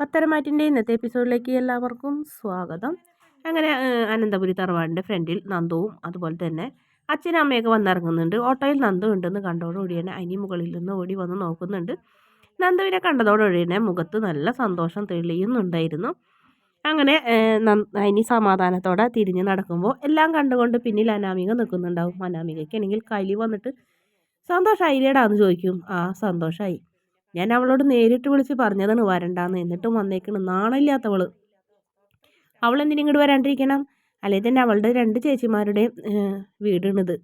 പത്തരമാറ്റിന്റെ ഇന്നത്തെ എപ്പിസോഡിലേക്ക് എല്ലാവർക്കും സ്വാഗതം. അങ്ങനെ അനന്തപുരി തറവാടിന്റെ ഫ്രണ്ടിൽ നന്ദുവും അതുപോലെ തന്നെ അച്ഛനും അമ്മയൊക്കെ വന്നിറങ്ങുന്നുണ്ട്. ഓട്ടോയിൽ നന്ദു ഉണ്ടെന്ന് കണ്ടതോടുകൂടി തന്നെ അനി മുകളിൽ നിന്ന് ഓടി വന്ന് നോക്കുന്നുണ്ട്. നന്ദുവിനെ കണ്ടതോടുകൂടി തന്നെ മുഖത്ത് നല്ല സന്തോഷം തെളിയുന്നുണ്ടായിരുന്നു. അങ്ങനെ അനി സമാധാനത്തോടെ തിരിഞ്ഞ് നടക്കുമ്പോൾ എല്ലാം കണ്ടുകൊണ്ട് പിന്നിൽ അനാമിക നിൽക്കുന്നുണ്ടാവും. അനാമികയ്ക്കാണെങ്കിൽ കലി വന്നിട്ട് സന്തോഷമായില്ലേടാന്ന് ചോദിക്കും. ആ സന്തോഷമായി ഞാൻ അവളോട് നേരിട്ട് വിളിച്ച് പറഞ്ഞതാണ് വരണ്ടാന്ന്. എന്നിട്ടും വന്നേക്കണം. നാണില്ലാത്തവൾ അവൾ എന്തിനും ഇങ്ങോട്ട് വരാണ്ടിരിക്കണം? അല്ലെങ്കിൽ തന്നെ അവളുടെ രണ്ട് ചേച്ചിമാരുടെയും വീടാണിത്.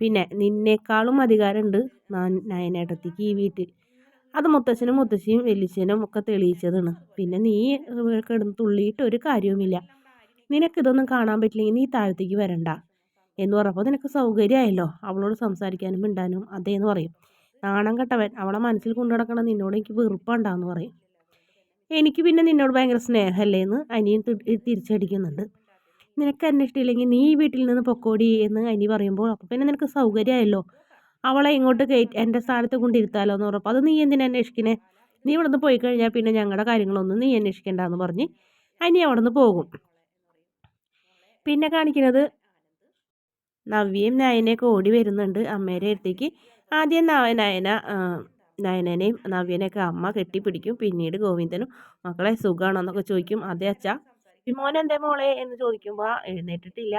പിന്നെ നിന്നേക്കാളും അധികാരമുണ്ട് നയനേട്ടത്തിക്ക് ഈ വീട്ടിൽ. അത് മുത്തച്ഛനും മുത്തശ്ശിയും വലിയച്ഛനും ഒക്കെ തെളിയിച്ചതാണ്. പിന്നെ നീ കിടന്ന് തുള്ളിയിട്ട് ഒരു കാര്യവുമില്ല. നിനക്കിതൊന്നും കാണാൻ പറ്റില്ലെങ്കിൽ നീ താഴത്തേക്ക് വരണ്ട എന്ന് പറഞ്ഞപ്പോൾ നിനക്ക് സൗകര്യമായല്ലോ? അവളോട് സംസാരിക്കാനും മിണ്ടാനും അതേന്ന് പറയും. നാണം കെട്ടവൻ അവളെ മനസ്സിൽ കൊണ്ടു നടക്കണം നിന്നോട് എനിക്ക് വെറുപ്പുണ്ടാന്ന് പറയും. എനിക്ക് പിന്നെ നിന്നോട് ഭയങ്കര സ്നേഹമല്ലേ എന്ന് അനിയൻ തിരിച്ചടിക്കുന്നുണ്ട്. നിനക്ക് എന്നെ ഇഷ്ടമില്ലെങ്കിൽ നീ വീട്ടിൽ നിന്ന് പൊക്കോടി എന്ന് അനി പറയുമ്പോൾ അപ്പോൾ പിന്നെ നിനക്ക് സൗകര്യമായല്ലോ? അവളെ ഇങ്ങോട്ട് കയറ്റി എന്റെ സ്ഥാനത്ത് കൊണ്ടിരുത്താലോ? എന്ന് പറഞ്ഞപ്പോൾ അത് നീ എന്തിനാ അന്വേഷിക്കണേ നീ ഇവിടെ നിന്ന് പോയി കഴിഞ്ഞാൽ പിന്നെ ഞങ്ങളുടെ കാര്യങ്ങളൊന്നും നീ അന്വേഷിക്കണ്ടെന്ന് പറഞ്ഞ് അനി അവിടെ നിന്ന് പോകും. പിന്നെ കാണിക്കുന്നത് നവ്യയും നയനയൊക്കെ ഓടി വരുന്നുണ്ട് അമ്മേരെ അടുത്തേക്ക്. ആദ്യം നയന നയനനെയും നവ്യനെയൊക്കെ അമ്മ കെട്ടിപ്പിടിക്കും. പിന്നീട് ഗോവിന്ദനും മക്കളെ സുഖമാണോന്നൊക്കെ ചോദിക്കും. അതെ അച്ഛ വിമോൻ എന്തേ മോളെ? എന്ന് ചോദിക്കുമ്പോൾ എഴുന്നേറ്റിട്ടില്ല.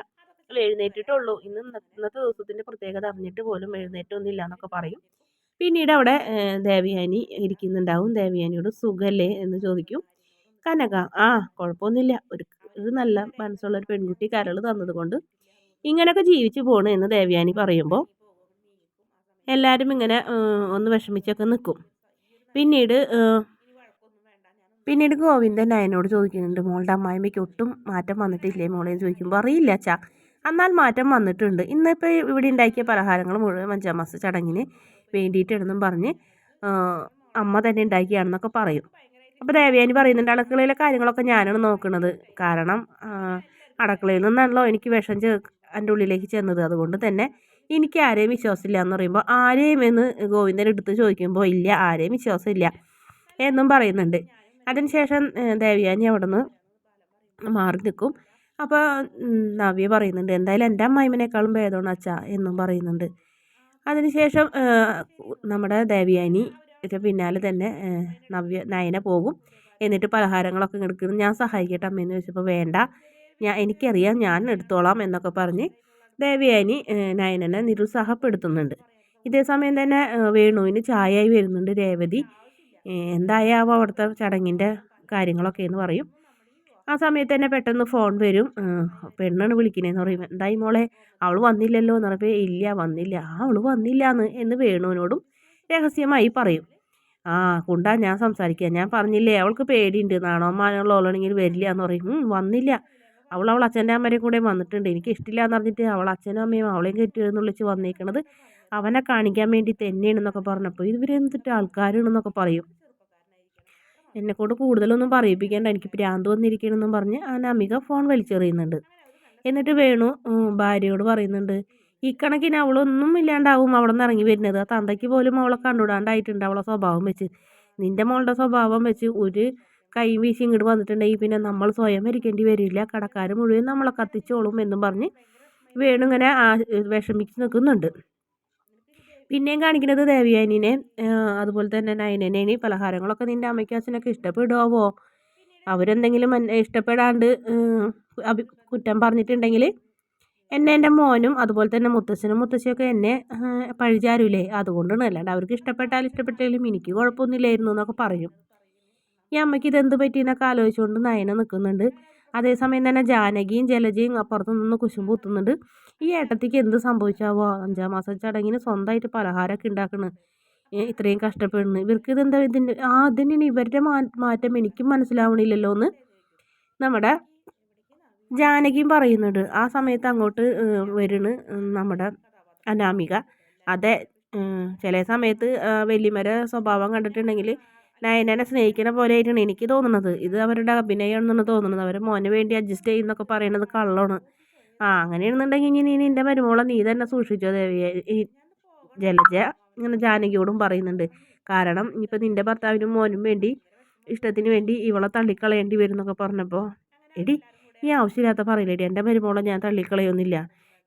എഴുന്നേറ്റിട്ടുള്ളൂ ഇന്ന് ഇന്നത്തെ ദിവസത്തിന്റെ പ്രത്യേകത അറിഞ്ഞിട്ട് പോലും എഴുന്നേറ്റൊന്നുമില്ല എന്നൊക്കെ പറയും. പിന്നീട് അവിടെ ദേവിയാനി ഇരിക്കുന്നുണ്ടാവും. ദേവിയാനിയോട് സുഖല്ലേ? എന്ന് ചോദിക്കും. കനക ആ കുഴപ്പമൊന്നുമില്ല ഒരു ഒരു നല്ല മനസ്സുള്ള ഒരു പെൺകുട്ടി കരൾ തന്നതുകൊണ്ട് ഇങ്ങനെയൊക്കെ ജീവിച്ചു പോകണം എന്ന് ദേവയാനി പറയുമ്പോൾ എല്ലാവരും ഇങ്ങനെ ഒന്ന് വിഷമിച്ചൊക്കെ നിൽക്കും പിന്നീട് പിന്നീട് ഗോവിന്ദൻ നയനോട് ചോദിക്കുന്നുണ്ട് മോളുടെ അമ്മായിമ്മയ്ക്ക് ഒട്ടും മാറ്റം വന്നിട്ടില്ലേ? മോളെ ചോദിക്കുമ്പോൾ അറിയില്ല അച്ഛാ. എന്നാൽ മാറ്റം വന്നിട്ടുണ്ട്. ഇന്നിപ്പോൾ ഇവിടെ ഉണ്ടാക്കിയ പലഹാരങ്ങൾ മുഴുവൻ അഞ്ചാം ചടങ്ങിന് വേണ്ടിയിട്ടാണെന്നും പറഞ്ഞ് അമ്മ തന്നെ ഉണ്ടാക്കിയാണെന്നൊക്കെ പറയും. അപ്പോൾ ദേവയാനി പറയുന്നുണ്ട് അടുക്കളയിലെ കാര്യങ്ങളൊക്കെ ഞാനാണ് നോക്കുന്നത് കാരണം അടുക്കളയിൽ നിന്നാണല്ലോ എനിക്ക് വിഷം ചേ എന്റെ ഉള്ളിലേക്ക് ചെന്നത്. അതുകൊണ്ട് തന്നെ എനിക്ക് ആരെയും വിശ്വാസമില്ല എന്ന് പറയുമ്പോൾ ആരെയും എന്ന് ഗോവിന്ദൻ എടുത്ത് ചോദിക്കുമ്പോൾ ഇല്ല ആരെയും വിശ്വാസമില്ല എന്നും പറയുന്നുണ്ട്. അതിനുശേഷം ദേവ്യാനി അവിടെ നിന്ന് മാറി നിൽക്കും. അപ്പോൾ നവ്യ പറയുന്നുണ്ട് എന്തായാലും എന്റെ അമ്മായിമനേക്കാളും ഭേദമാണ് അച്ഛ എന്നും പറയുന്നുണ്ട്. അതിനുശേഷം നമ്മുടെ ദേവ്യാനി പിന്നാലെ തന്നെ നവ്യ നയന പോകും. എന്നിട്ട് പലഹാരങ്ങളൊക്കെ എടുക്കുന്നു. ഞാൻ സഹായിക്കട്ടെ അമ്മയെന്ന് ചോദിച്ചപ്പോൾ വേണ്ട. ഞാൻ എനിക്കറിയാം ഞാൻ എടുത്തോളാം എന്നൊക്കെ പറഞ്ഞ് ദേവയാനി നയനനെ നിരുത്സാഹപ്പെടുത്തുന്നുണ്ട്. ഇതേ സമയം തന്നെ വേണുവിന് ചായയായി വരുന്നുണ്ട് രേവതി. എന്തായാവോ അവിടുത്തെ ചടങ്ങിന്റെ കാര്യങ്ങളൊക്കെ എന്ന് പറയും. ആ സമയത്ത് തന്നെ പെട്ടെന്ന് ഫോൺ വരും. പെണ്ണാണ് വിളിക്കണേന്ന് പറയും. എന്തായി മോളെ? അവൾ വന്നില്ലല്ലോ? എന്ന് പറയുമ്പോൾ ഇല്ല വന്നില്ല. ആ അവൾ വന്നില്ല എന്ന് എന്ന് വേണുവിനോടും രഹസ്യമായി പറയും. ആ കൊണ്ടാ ഞാൻ സംസാരിക്കുക. ഞാൻ പറഞ്ഞില്ലേ അവൾക്ക് പേടിയുണ്ട്. നാണോ മാനോ ഓളാണെങ്കിൽ വരില്ല എന്ന് പറയും. വന്നില്ല. അവൾ അവൾ അച്ഛന്റെ അമ്മേരെ കൂടെ വന്നിട്ടുണ്ട്. എനിക്ക് ഇഷ്ടമില്ല എന്ന് പറഞ്ഞിട്ട് അവൾ അച്ഛനും അമ്മയും അവളെയും കെട്ടിയെന്ന് വിളിച്ച് വന്നേക്കണത് അവനെ കാണിക്കാൻ വേണ്ടി തന്നെയാണ് തന്നെയാണെന്നൊക്കെ പറഞ്ഞപ്പോൾ ഇവരെന്തിട്ട് ആൾക്കാരാണെന്നൊക്കെ പറയും. എന്നെക്കൊണ്ട് കൂടുതലൊന്നും പറയിപ്പിക്കേണ്ട. എനിക്ക് ഭ്രാന്ത് വന്നിരിക്കണമെന്നും പറഞ്ഞ് ആ അമിക ഫോൺ വലിച്ചെറിയുന്നുണ്ട്. എന്നിട്ട് വേണു ഭാര്യയോട് പറയുന്നുണ്ട് ഈ കണക്കിന് അവളൊന്നും ഇല്ലാണ്ടാവും അവിടെ നിന്ന് ഇറങ്ങി വരുന്നത്. ആ തന്തയ്ക്ക് പോലും അവളെ കണ്ടുവിടാണ്ടായിട്ടുണ്ട് അവളെ സ്വഭാവം വെച്ച്. നിന്റെ മോളുടെ സ്വഭാവം വെച്ച് ഒരു കൈ വീശി ഇങ്ങോട്ട് വന്നിട്ടുണ്ടെങ്കിൽ പിന്നെ നമ്മൾ സ്വയം മരിക്കേണ്ടി വരില്ല. കടക്കാർ മുഴുവൻ നമ്മളെ കത്തിച്ചോളും എന്നും പറഞ്ഞ് വേണുങ്ങനെ വിഷമിച്ച് നിൽക്കുന്നുണ്ട്. പിന്നെയും കാണിക്കുന്നത് ദേവിയാനിനെ അതുപോലെ തന്നെ നയനനെ പലഹാരങ്ങളൊക്കെ നിന്റെ അമ്മയ്ക്കും അച്ഛനൊക്കെ ഇഷ്ടപ്പെടുവോ? അവരെന്തെങ്കിലും ഇഷ്ടപ്പെടാണ്ട് അഭി കുറ്റം പറഞ്ഞിട്ടുണ്ടെങ്കിൽ എന്നെ എന്റെ മോനും അതുപോലെ തന്നെ മുത്തച്ഛനും മുത്തശ്ശിയൊക്കെ എന്നെ പഴിചാരൂലേ? അതുകൊണ്ടാണ്. അല്ലാണ്ട് അവർക്ക് ഇഷ്ടപ്പെട്ടാലും ഇഷ്ടപ്പെട്ടാലും എനിക്ക് കുഴപ്പമൊന്നുമില്ലായിരുന്നു എന്നൊക്കെ പറയും. ഈ അമ്മയ്ക്ക് ഇതെന്ത് പറ്റിയെന്നൊക്കെ ആലോചിച്ചുകൊണ്ട് നയന നിൽക്കുന്നുണ്ട്. അതേസമയം തന്നെ ജാനകിയും ജലജയും അപ്പുറത്ത് നിന്ന് കുശുമ്പ് കുത്തുന്നുണ്ട്. ഈ ഏട്ടത്തിക്ക് എന്ത് സംഭവിച്ചാവോ? അഞ്ചാം മാസം ചടങ്ങിന് സ്വന്തമായിട്ട് പലഹാരമൊക്കെ ഉണ്ടാക്കണ്. ഇത്രയും കഷ്ടപ്പെടുന്നു. ഇവർക്ക് ഇതെന്താ ഇതിന്റെ ആ അതിനാണ് ഇവരുടെ മാറ്റം എനിക്കും മനസ്സിലാവണില്ലല്ലോ എന്ന് നമ്മുടെ ജാനകിയും പറയുന്നുണ്ട്. ആ സമയത്ത് അങ്ങോട്ട് വരുന്നു നമ്മുടെ അനാമിക. അതെ ചില സമയത്ത് വലിയമര സ്വഭാവം കണ്ടിട്ടുണ്ടെങ്കിൽ നയനനെ സ്നേഹിക്കുന്ന പോലെ ആയിട്ടാണ് എനിക്ക് തോന്നുന്നത് ഇത് അവരുടെ അഭിനയമാണെന്നാണ് തോന്നുന്നത് അവർ മോന് വേണ്ടി അഡ്ജസ്റ്റ് ചെയ്യുന്നൊക്കെ പറയുന്നത് കള്ളമാണ് ആ അങ്ങനെയാണെന്നുണ്ടെങ്കിൽ ഇനി നീ നിന്റെ മരുമോളെ നീ തന്നെ സൂക്ഷിച്ചോ ദേവിയെ ഈ ജലജ ഇങ്ങനെ ജാനകിയോടും പറയുന്നുണ്ട്. കാരണം ഇപ്പം നിന്റെ ഭർത്താവിനും മോനും വേണ്ടി ഇഷ്ടത്തിന് വേണ്ടി ഇവളെ തള്ളിക്കളയേണ്ടി വരും എന്നൊക്കെ പറഞ്ഞപ്പോൾ എടി നീ ആവശ്യമില്ലാത്ത പറയില്ലേടി എന്റെ മരുമോളെ ഞാൻ തള്ളിക്കളയൊന്നുമില്ല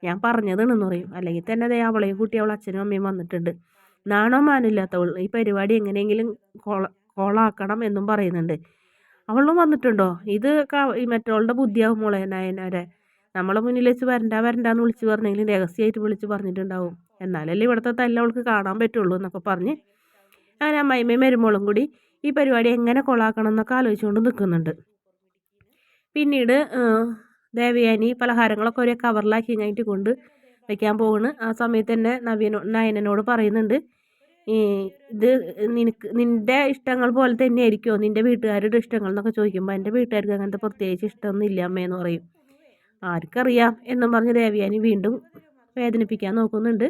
ഞാൻ പറഞ്ഞതാണെന്ന് പറയും. അല്ലെങ്കിൽ തന്നെ ദേ അവളെയും കുട്ടി അവളെ അച്ഛനും അമ്മയും വന്നിട്ടുണ്ട്. നാണോ മാനില്ലാത്തവൾ ഈ പരിപാടി എങ്ങനെയെങ്കിലും കോള കോളാക്കണം എന്നും പറയുന്നുണ്ട്. അവളും വന്നിട്ടുണ്ടോ? ഇത് ഈ മറ്റവളുടെ ബുദ്ധിയാവും മോളെ നയനരെ. നമ്മളെ മുന്നിൽ വെച്ച് വരണ്ട വരണ്ടാന്ന് വിളിച്ച് പറഞ്ഞെങ്കിലും രഹസ്യമായിട്ട് വിളിച്ച് പറഞ്ഞിട്ടുണ്ടാവും. എന്നാലല്ലേ ഇവിടുത്തെ തല്ല അവൾക്ക് കാണാൻ പറ്റുള്ളൂ എന്നൊക്കെ പറഞ്ഞ് അങ്ങനെ അമ്മയമ്മയും മരുമോളും കൂടി ഈ പരിപാടി എങ്ങനെ കൊളാക്കണം എന്നൊക്കെ ആലോചിച്ചുകൊണ്ട് നിൽക്കുന്നുണ്ട് പിന്നീട് ദേവയാനി പലഹാരങ്ങളൊക്കെ ഒരേ കവറിലാക്കി കഴിഞ്ഞിട്ട് കൊണ്ട് വയ്ക്കാൻ പോകുന്നു ആ സമയത്ത് തന്നെ നവീനോ നയനനോട് പറയുന്നുണ്ട്. ഇത് നിനക്ക് നിന്റെ ഇഷ്ടങ്ങൾ പോലെ തന്നെ ആയിരിക്കുമോ നിന്റെ വീട്ടുകാരുടെ ഇഷ്ടങ്ങൾ എന്നൊക്കെ ചോദിക്കുമ്പോൾ എന്റെ വീട്ടുകാർക്ക് അങ്ങനത്തെ പ്രത്യേകിച്ച് ഇഷ്ടമൊന്നും ഇല്ല അമ്മയെന്ന് പറയും. ആർക്കറിയാം എന്നും പറഞ്ഞ് ദേവയാനി വീണ്ടും വേദനിപ്പിക്കാൻ നോക്കുന്നുണ്ട്.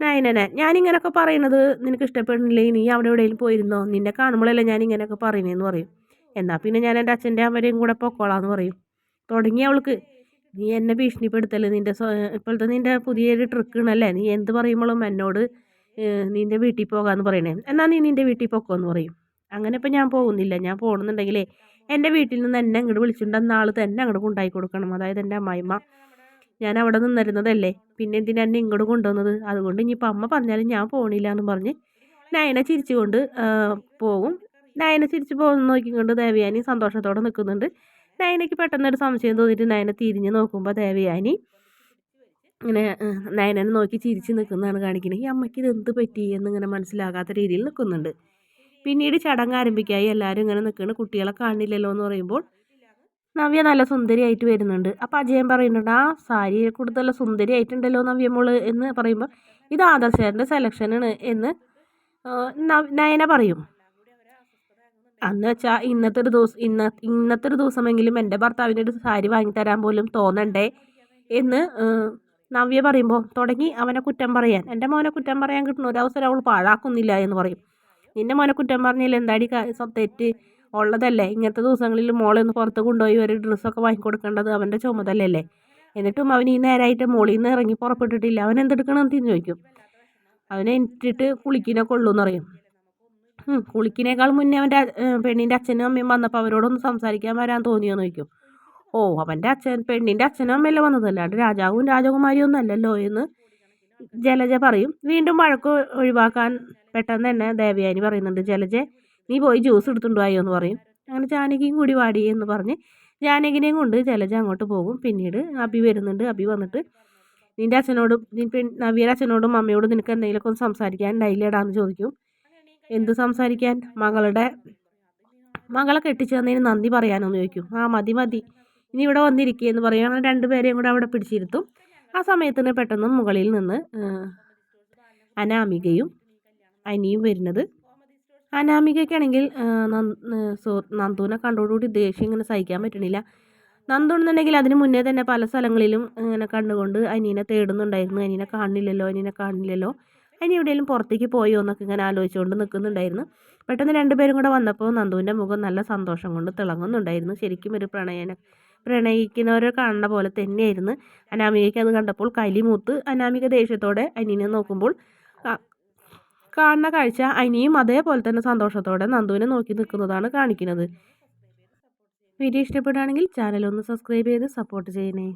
നയനനെ ഞാനിങ്ങനെയൊക്കെ പറയുന്നത് നിനക്ക് ഇഷ്ടപ്പെടുന്നില്ലെങ്കിൽ നീ അവിടെ എവിടെയെങ്കിലും പോയിരുന്നോ? നിന്നെ കാണുമ്പോഴല്ലേ ഞാൻ ഇങ്ങനെയൊക്കെ പറയുന്നതെന്ന് പറയും. എന്നാൽ പിന്നെ ഞാൻ എന്റെ അച്ഛന്റെ അമ്മയും കൂടെ പൊക്കോളാന്ന് പറയും. തുടങ്ങി അവൾക്ക് നീ എന്നെ ഭീഷണിപ്പെടുത്തല്ലേ? നിന്റെ ഇപ്പോഴത്തെ നിന്റെ പുതിയൊരു ട്രിക്കാണല്ലേ നീ എന്ത് പറയുമ്പോഴും എന്നോട് നിന്റെ വീട്ടിൽ പോകാമെന്ന് പറയണേ. എന്നാൽ നീ നിന്റെ വീട്ടിൽ പൊക്കോന്ന് പറയും. അങ്ങനെ ഇപ്പം ഞാൻ പോകുന്നില്ല. ഞാൻ പോകണമെന്നുണ്ടെങ്കിലേ എന്റെ വീട്ടിൽ നിന്ന് എന്നെ അങ്ങോട്ട് വിളിച്ചിട്ടുണ്ട്. അന്നാൾ തന്നെ അങ്ങോട്ട് കൊണ്ടായി കൊടുക്കണം. അതായത് എന്റെ അമ്മായിമ്മ. ഞാൻ അവിടെ നിന്നിരുന്നതല്ലേ. പിന്നെ എന്തിനാ എന്നെ ഇങ്ങോട്ട് കൊണ്ടുവന്നത്? അതുകൊണ്ട് ഇനിയിപ്പോൾ അമ്മ പറഞ്ഞാലും ഞാൻ പോകണില്ല എന്ന് പറഞ്ഞ് നയന ചിരിച്ചുകൊണ്ട് പോകും നയന ചിരിച്ച് പോകുന്ന നോക്കിക്കൊണ്ട് ദേവയാനി സന്തോഷത്തോടെ നിൽക്കുന്നുണ്ട്. നയനയ്ക്ക് പെട്ടെന്നൊരു സംശയം തോന്നിയിട്ട് നയന തിരിഞ്ഞ് നോക്കുമ്പോൾ ദേവയാനി ഇങ്ങനെ നയനനെ നോക്കി ചിരിച്ച് നിൽക്കുന്നതാണ് കാണിക്കുന്നത്. ഈ അമ്മയ്ക്ക് ഇത് എന്ത് പറ്റി എന്നിങ്ങനെ മനസ്സിലാകാത്ത രീതിയിൽ നിൽക്കുന്നുണ്ട് പിന്നീട് ചടങ്ങ് ആരംഭിക്കായി എല്ലാവരും ഇങ്ങനെ നിൽക്കുന്നു കുട്ടികളെ കാണില്ലല്ലോ എന്ന് പറയുമ്പോൾ നവ്യ നല്ല സുന്ദരിയായിട്ട് വരുന്നുണ്ട്. അപ്പോൾ അജയൻ പറയുന്നുണ്ട് ആ സാരി കൂടുതൽ സുന്ദരിയായിട്ടുണ്ടല്ലോ നവ്യ മോൾ എന്ന് പറയുമ്പോൾ ഇത് ആദർശേന്റെ സെലക്ഷനാണ് എന്ന് നയന പറയും. അന്ന് വെച്ചാൽ ഇന്നത്തെ ഒരു ദിവസം ഇന്ന ഇന്നത്തെ ഒരു ദിവസമെങ്കിലും എന്റെ ഭർത്താവിന് ഒരു സാരി വാങ്ങിത്തരാൻ പോലും തോന്നണ്ടേ എന്ന് നവ്യ പറയുമ്പോൾ തുടങ്ങി അവനെ കുറ്റം പറയാൻ. എന്റെ മോനെ കുറ്റം പറയാൻ കിട്ടുന്ന ഒരു അവസരം അവൾ പാഴാക്കുന്നില്ല എന്ന് പറയും. നിന്നെ മോനെ കുറ്റം പറഞ്ഞില്ല എന്താടി തെറ്റ്? ഉള്ളതല്ലേ? ഇങ്ങനത്തെ ദിവസങ്ങളിൽ മോളെ ഒന്ന് പുറത്ത് കൊണ്ടുപോയി ഒരു ഡ്രസ്സൊക്കെ വാങ്ങിക്കൊടുക്കേണ്ടത് അവന്റെ ചുമതലല്ലേ എന്നിട്ടും അവൻ ഈ നേരമായിട്ട് മോളിൽ നിന്ന് ഇറങ്ങി പുറപ്പെട്ടിട്ടില്ല. അവൻ എന്തെടുക്കണമെന്ന് തിരിഞ്ഞു ചോദിക്കും. അവനെ ഇട്ടിട്ട് കുളിക്കിനൊക്കെ കൊള്ളൂ എന്നറിയും കുളിക്കിനേക്കാൾ മുന്നേ അവന്റെ പെണ്ണിന്റെ അച്ഛനും അമ്മയും വന്നപ്പോൾ അവരോടൊന്ന് സംസാരിക്കാൻ വരാൻ തോന്നിയോന്ന് ചോദിക്കും. ഓ അവന്റെ അച്ഛൻ പെണ്ണിന്റെ അച്ഛനും അമ്മയല്ലേ വന്നത് അല്ലാണ്ട് രാജാവും രാജകുമാരിയും ഒന്നും അല്ലല്ലോ എന്ന് ജലജ പറയും. വീണ്ടും വഴക്ക് ഒഴിവാക്കാൻ പെട്ടെന്ന് തന്നെ ദേവയാനി പറയുന്നുണ്ട് ജലജ നീ പോയി ജ്യൂസ് എടുത്തുണ്ടായോ എന്ന് പറയും. അങ്ങനെ ജാനകിയും കൂടി വാടി എന്ന് പറഞ്ഞ് ജാനകിനെയും കൊണ്ട് ജലജ അങ്ങോട്ട് പോകും. പിന്നീട് അബി വരുന്നുണ്ട്. അബി വന്നിട്ട് നിന്റെ അച്ഛനോടും നീ പെൺ അച്ഛനോടും അമ്മയോടും നിനക്ക് എന്തെങ്കിലുമൊക്കെ ഒന്ന് സംസാരിക്കാൻ ഉണ്ടായില്ലേടാന്ന് ചോദിക്കും. എന്ത് സംസാരിക്കാൻ? മകളുടെ മകളെ കെട്ടിച്ചു തന്നതിന് നന്ദി പറയാനോന്ന് ചോദിക്കും. ആ മതി മതി. ഇനി ഇവിടെ വന്നിരിക്കുക എന്ന് പറയും. അങ്ങനെ രണ്ടുപേരെയും കൂടെ അവിടെ പിടിച്ചിരുത്തും. ആ സമയത്തിന് പെട്ടെന്ന് മുകളിൽ നിന്ന് അനാമികയും അനിയും വരുന്നത്. അനാമികയ്ക്കാണെങ്കിൽ നന്ദുവിനെ കണ്ടോടുകൂടി ദേഷ്യം ഇങ്ങനെ സഹിക്കാൻ പറ്റണില്ല. നന്ദു എന്നുണ്ടെങ്കിൽ അതിന് മുന്നേ തന്നെ പല സ്ഥലങ്ങളിലും ഇങ്ങനെ കണ്ടുകൊണ്ട് അനീനെ തേടുന്നുണ്ടായിരുന്നു. അനീനെ കാണില്ലല്ലോ അനീനെ കാണില്ലല്ലോ. അനി എവിടെയെങ്കിലും പുറത്തേക്ക് പോയോ എന്നൊക്കെ ഇങ്ങനെ ആലോചിച്ചുകൊണ്ട് നിൽക്കുന്നുണ്ടായിരുന്നു. പെട്ടെന്ന് രണ്ടുപേരും കൂടെ വന്നപ്പോൾ നന്ദുവിന്റെ മുഖം നല്ല സന്തോഷം കൊണ്ട് തിളങ്ങുന്നുണ്ടായിരുന്നു. ശരിക്കും ഒരു പ്രണയന പ്രണയിക്കുന്നവരെ കാണുന്ന പോലെ തന്നെയായിരുന്നു. അനാമികയ്ക്ക് അത് കണ്ടപ്പോൾ കലിമൂത്ത് അനാമിക ദേഷ്യത്തോടെ അനിയനെ നോക്കുമ്പോൾ കാണുന്ന കാഴ്ച അനിയും അതേപോലെ തന്നെ സന്തോഷത്തോടെ നന്ദുവിനെ നോക്കി നിൽക്കുന്നതാണ് കാണിക്കുന്നത്. വീഡിയോ ഇഷ്ടപ്പെടുകയാണെങ്കിൽ ചാനൽ ഒന്ന് സബ്സ്ക്രൈബ് ചെയ്ത് സപ്പോർട്ട് ചെയ്യണേ.